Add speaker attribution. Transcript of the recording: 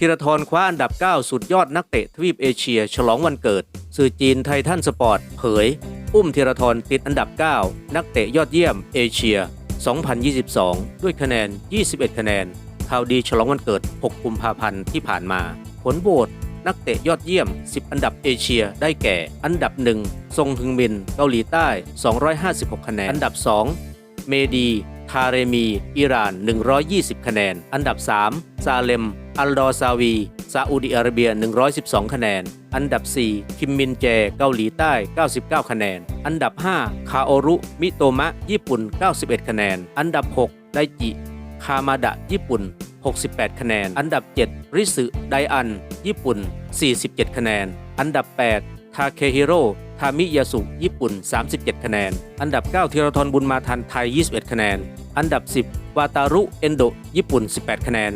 Speaker 1: ธีรทรคว้าอันดับ 9 สุดยอดนักเตะทวีปเอเชีย ฉลองวันเกิด สื่อจีนไททันสปอร์ต เผย อุ้มธีรทรติดอันดับ 9 นักเตะยอดเยี่ยมเอเชีย 2022 ด้วยคะแนน 21 คะแนน ข่าวดีฉลองวันเกิด 6 กุมภาพันธ์ที่ผ่านมา ผลโหวตนักเตะยอดเยี่ยม 10 อันดับเอเชีย ได้แก่ อันดับ1ซงฮึงมิน เกาหลีใต้ 256 คะแนน อันดับ 2 เมดี ทาเรมี อิหร่าน 120 คะแนน อันดับ 3 ซาเลม อัลดอซาวี ซาอุดิอาระเบีย 112 คะแนน อันดับ 4 คิมมินแจ เกาหลีใต้ 99 คะแนน อันดับ 5 คาโอรุ มิโตมะ ญี่ปุ่น 91 คะแนน อันดับ 6 ไดจิ คามาดะ ญี่ปุ่น 68 คะแนน อันดับ 7 ริสึ ไดอัน ญี่ปุ่น 47 คะแนน อันดับ 8 ทาเคฮิโร่ ทามิยาสุญี่ปุ่น 37 คะแนน อันดับ 9 ธีรทรบุญมาทันไทย 21 คะแนน อันดับ 10 วาตารุ เอนโด ญี่ปุ่น 18 คะแนน